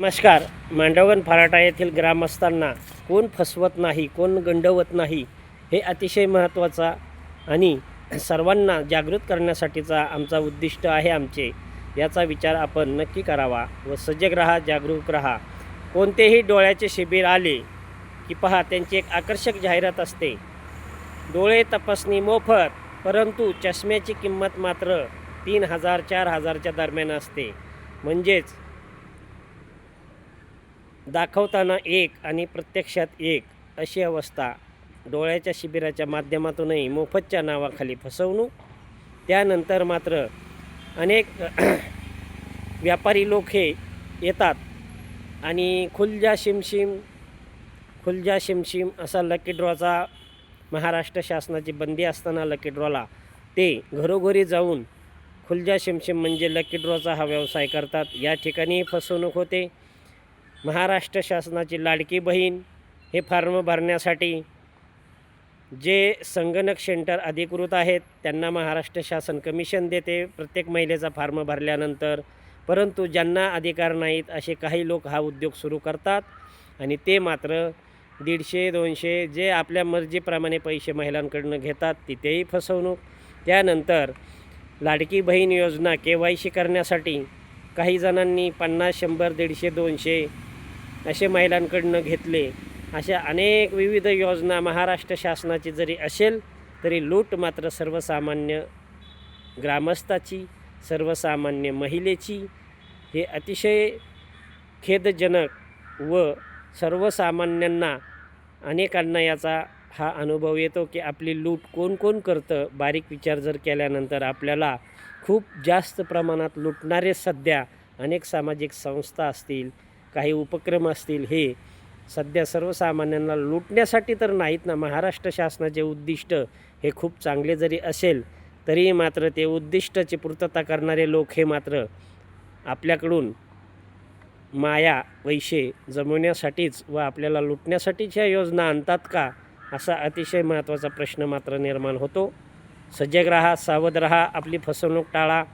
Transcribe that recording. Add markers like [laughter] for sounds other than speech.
नमस्कार मांडवगण फराटा येथील ग्रामस्थांना कोण फसवत नाही कोण गंडवत नाही हे अतिशय महत्त्वाचा आणि सर्वांना जागृत करण्यासाठीचा आमचा उद्दिष्ट आहे आमचे. याचा विचार आपण नक्की करावा व सजग राहा जागरूक राहा. कोणतेही डोळ्याचे शिबिर आले की पहा त्यांची एक आकर्षक जाहिरात असते. डोळे तपासणी मोफत परंतु चष्म्याची किंमत मात्र तीन हजार चार हजारच्या दरम्यान असते. म्हणजेच दाखवताना एक आणि प्रत्यक्षात एक अशी अवस्था डोळ्याच्या शिबिराच्या माध्यमातूनही मोफतच्या नावाखाली फसवणूक. त्यानंतर मात्र अनेक [clears throat] व्यापारी लोक हे येतात आणि खुलजा शिमशिम खुलजा शिमशिम असा लकी ड्रॉचा महाराष्ट्र शासनाची बंदी असताना लकी ड्रॉला ते घरोघरी जाऊन खुलजा शिमशिम म्हणजे लकी ड्रॉचा हा व्यवसाय करतात. या ठिकाणी फसवणूक होते. महाराष्ट्र शासनाची लाडकी बहीण हे फॉर्म भरण्यासाठी जे संगणक सेंटर अधिकृत आहेत त्यांना महाराष्ट्र शासन कमिशन देते. प्रत्येक महिलेचा फॉर्म भरल्यानंतर परंतु ज्यांना अधिकार नाहीत असे काही लोक हा उद्योग सुरू करतात. आणि ते मात्र दीडशे दोनशे जे आपल्या मर्जीप्रमाणे पैसे महिलांकडनं घेतात तिथेही फसवणूक. त्यानंतर लाडकी बहीण योजना के वाय सी करण्यासाठी काही जणांनी पन्नास शंभर दीडशे दोनशे असे महिलांकडनं घेतले. अशा अनेक विविध योजना महाराष्ट्र शासनाची जरी असेल तरी लूट मात्र सर्वसामान्य ग्रामस्थाची सर्वसामान्य महिलेची. हे अतिशय खेदजनक व सर्वसामान्यांना अनेकांना याचा हा अनुभव येतो की आपली लूट कोण कोण करतं बारीक विचार जर केल्यानंतर आपल्याला खूप जास्त प्रमाणात लुटणारे सध्या अनेक सामाजिक संस्था असतील काही उपक्रम असतील हे सध्या सर्वसामान्यांना लुटण्यासाठी तर नाहीत ना. महाराष्ट्र शासनाचे उद्दिष्ट हे खूप चांगले जरी असेल तरी मात्र ते उद्दिष्टाची पूर्तता करणारे लोक हे मात्र आपल्याकडून माया पैसे जमवण्यासाठीच व आपल्याला लुटण्यासाठीच ह्या योजना आणतात का असा अतिशय महत्त्वाचा प्रश्न मात्र निर्माण होतो. सजग राहा सावध राहा आपली फसवणूक टाळा.